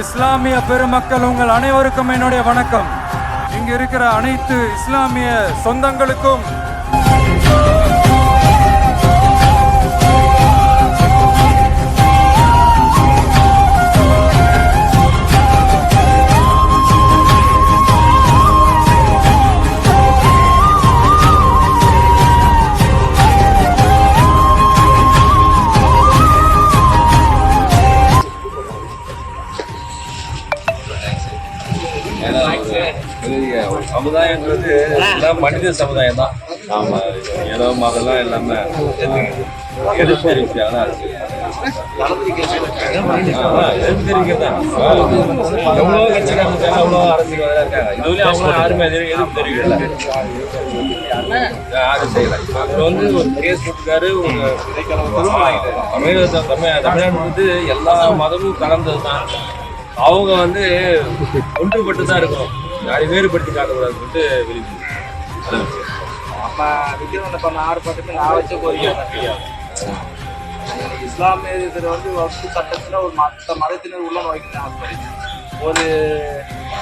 இஸ்லாமிய பெருமக்கள் உங்கள் அனைவருக்கும் என்னுடைய வணக்கம். இங்கு இருக்கிற அனைத்து இஸ்லாமிய சொந்தங்களுக்கும் ஏன்னா ஒரு சமுதாயங்கிறது எல்லாம் மனித சமுதாயம் தான் நாம ஏதோ மதம்லாம் எல்லாமே எடுத்து தெரிவிச்சாங்கன்னா இருக்கு எடுத்து எவ்வளோ கட்சிக்காரங்க இருக்காங்க எவ்வளோ அரசியல்வாதிகள் இருக்காங்க. இதுவரையும் அவங்க யாருமே எதிர்ப்பு எதிர்ப்பு யாரும் செய்யல. இப்போ வந்து ஒரு கேஸ் போட்டுருக்காரு ஒரு தமிழக தமிழ் தமிழ்நாடு வந்து எல்லா மதமும் கலந்தது தான் அவங்க வந்து ஒன்றுபட்டு தான் இருக்கணும். யாரையும் வேறுபடுத்தி காட்டக்கூடாதுன்னு சொல்லிட்டு விரும்பி நம்ம விக்ரம் பண்ண ஆர்ப்பாட்டமே நான் வச்ச கோரிக்கை தான். இஸ்லாமிய இதில் வந்து வகுப்பு சட்டத்தில் ஒரு மற்ற மதத்தினர் உள்ள ஆசைப்படுது ஒரு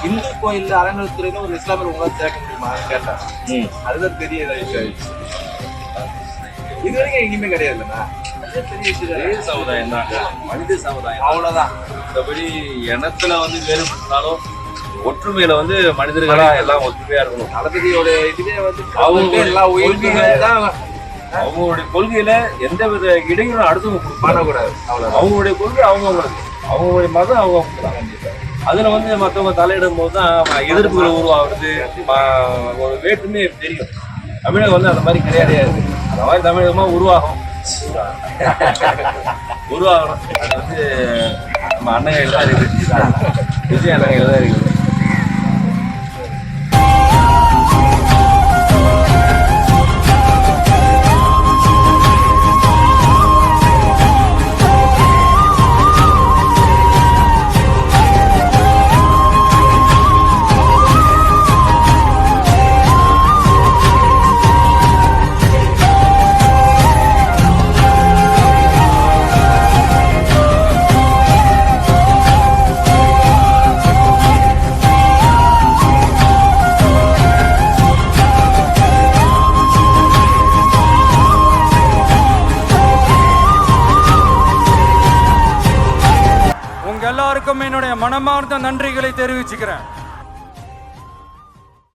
இந்து கோயில்ல அறநிலைத்துறையில ஒரு இஸ்லாமியர் உங்களால் சேர்க்க முடியுமா? கேட்டேன் ம். அதுதான் பெரிய விஷயம் இது வரைக்கும் எங்கேயுமே கிடையாதுண்ணா சமுதாயம் தான் மனித சமுதாயம். அவ்வளோதான் மற்றபடி இனத்துல வந்து வேறுபட்டாலும் ஒற்றுமையில வந்து மனிதர்களா எல்லாம் ஒற்றுமையா இருக்கணும். தளபதியோட இதுவே வந்து அவங்க எல்லா உயிர்களும் தான். அவங்களுடைய கொள்கையில எந்த வித இடையூறும் அடுத்தவங்க பண்ணக்கூடாது அவ்வளோதான் அவங்களுடைய கொள்கை அவங்கவுங்களுக்கு அவங்களுடைய மதம் அவங்க அதுல வந்து மற்றவங்க தலையிடும் போது தான் எதிர்ப்புகள் உருவாகுறது ஒரு வேற்றுமை தெரியும். தமிழகம் வந்து அந்த மாதிரி கிடையாது அந்த மாதிரி தமிழகமா உருவாகும். உருவாகணும் அது வந்து நம்ம அண்ணன் கையில் தான் இருக்கு விஜய் அண்ணன் கையில் தான் இருக்குது எல்லாருக்கும் என்னுடைய மனமார்ந்த நன்றிகளை தெரிவிச்சுக்கிறேன்.